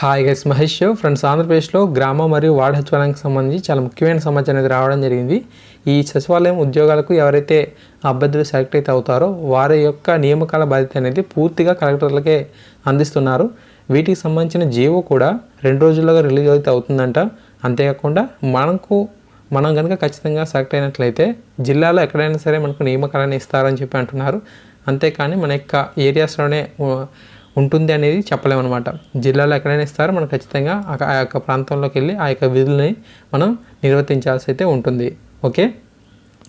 Hi guys Mahesh friends ఆంధ్రప్రదేశ్లో గ్రామ మరియు వార్డ్ సచివాలయానికి సంబంధించి చాలా ముఖ్యమైన సమాచారం అనేది రావడం జరిగింది. ఈ సచివాలయం ఉద్యోగాలకు ఎవరైతే అభ్యర్థులు సెలెక్ట్ అయితే అవుతారో వారి యొక్క నియామకాల బాధ్యత అనేది పూర్తిగా కలెక్టర్లకే అందిస్తున్నారు. వీటికి సంబంధించిన జీవో కూడా రెండు రోజుల్లోగా రిలీజ్ అయితే అవుతుందంట. అంతేకాకుండా మనకు మనం కనుక ఖచ్చితంగా సెలెక్ట్ అయినట్లయితే జిల్లాలో ఎక్కడైనా సరే మనకు నియామకాలను ఇస్తారని చెప్పి అంటున్నారు. అంతేకాని మన యొక్క ఏరియాస్లోనే ఉంటుంది అనేది చెప్పలేమన్నమాట. జిల్లాలో ఎక్కడైనా ఇస్తారో మనం ఖచ్చితంగా ఆ- ఆ యొక్క ప్రాంతంలోకి వెళ్ళి ఆ యొక్క విధులని మనం నిర్వర్తించాల్సి అయితే ఉంటుంది. ఓకే?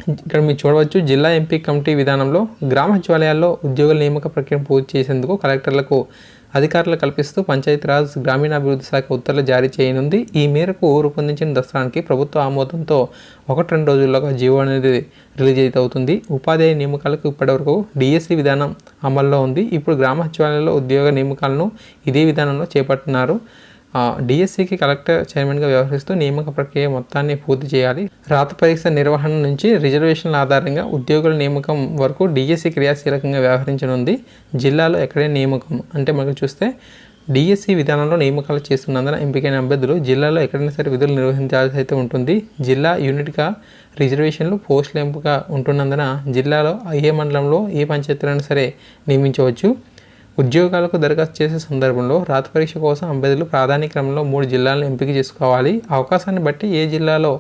ఇక్కడ మీరు చూడవచ్చు జిల్లా ఎంపీ కమిటీ విధానంలో గ్రామ సచివాలయాల్లో ఉద్యోగుల నియామక ప్రక్రియను పూర్తి చేసేందుకు కలెక్టర్లకు అధికారులు కల్పిస్తూ పంచాయతీరాజ్ గ్రామీణాభివృద్ధి శాఖ ఉత్తర్వులు జారీ చేయనుంది. ఈ మేరకు రూపొందించిన దసరానికి ప్రభుత్వ ఆమోదంతో ఒకటి రెండు రోజుల్లోగా జీవో అనేది రిలీజ్ అయితే అవుతుంది. ఉపాధ్యాయ నియామకాలకు ఇప్పటివరకు డిఎస్సి విధానం అమల్లో ఉంది. ఇప్పుడు గ్రామ సచివాలయాల్లో ఉద్యోగ నియామకాలను ఇదే విధానంలో చేపడుతున్నారు డిఎస్సికి కలెక్టర్ చైర్మన్గా వ్యవహరిస్తూ నియామక ప్రక్రియ మొత్తాన్ని పూర్తి చేయాలి. రాత పరీక్ష నిర్వహణ నుంచి రిజర్వేషన్ల ఆధారంగా ఉద్యోగుల నియామకం వరకు డిఎస్సి క్రియాశీలకంగా వ్యవహరించనుంది. జిల్లాలో ఎక్కడే నియామకం? అంటే మనకు చూస్తే డిఎస్సి విధానంలో నియామకాలు చేస్తున్నందున ఎంపికైన అభ్యర్థులు జిల్లాలో ఎక్కడైనా సరే విధులు నిర్వహించాల్సి అయితే ఉంటుంది. జిల్లా యూనిట్గా రిజర్వేషన్లు పోస్టుల ఎంపిక ఉంటున్నందున జిల్లాలో ఏ మండలంలో ఏ పంచాయతీలను సరే నియమించవచ్చు. ఉద్యోగాలకు దరఖాస్తు చేసే సందర్భంలో రాత పరీక్ష కోసం అభ్యర్థులు ప్రాధాన్యక్రమంలో మూడు జిల్లాలను ఎంపిక చేసుకోవాలి. అవకాశాన్ని బట్టి ఏ జిల్లాలో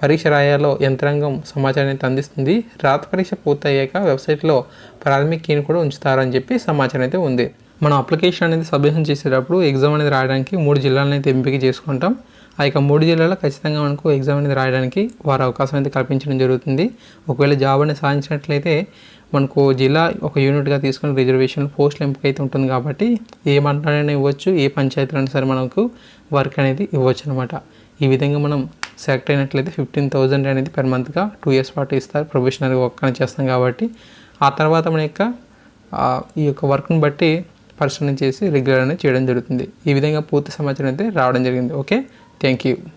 పరీక్ష రాయాలో యంత్రాంగం సమాచారాన్ని అందిస్తుంది. రాత పరీక్ష పూర్తయ్యాక వెబ్సైట్లో ప్రాథమిక కీని కూడా ఉంచుతారని చెప్పి సమాచారం అయితే ఉంది. మనం అప్లికేషన్ అనేది సబ్మిషన్ చేసేటప్పుడు ఎగ్జామ్ అనేది రాయడానికి మూడు జిల్లాలను అయితే ఎంపిక చేసుకుంటాం. ఆ యొక్క మూడు జిల్లాలో ఖచ్చితంగా మనకు ఎగ్జామ్ అనేది రాయడానికి వారు అవకాశం అయితే కల్పించడం జరుగుతుంది. ఒకవేళ జాబ్ అనేది సాధించినట్లయితే మనకు జిల్లా ఒక యూనిట్గా తీసుకుని రిజర్వేషన్ పోస్టులు ఎంపిక అయితే ఉంటుంది కాబట్టి ఏ మండలైనా ఇవ్వచ్చు ఏ పంచాయతీలైనా సరే మనకు వర్క్ అనేది ఇవ్వచ్చు అనమాట ఈ విధంగా మనం సెలెక్ట్ అయినట్లయితే ఫిఫ్టీన్ థౌజండ్ అనేది పెర్ మంత్గా టూ ఇయర్స్ పాటు ఇస్తారు. ప్రొఫెషనల్ వర్క్ అని చేస్తాం కాబట్టి ఆ తర్వాత మన యొక్క ఈ యొక్క వర్క్ని బట్టి పరిశీలన చేసి రెగ్యులర్ అనేది చేయడం జరుగుతుంది. ఈ విధంగా పూర్తి సమాచారం అయితే రావడం జరిగింది. Okay Thank you.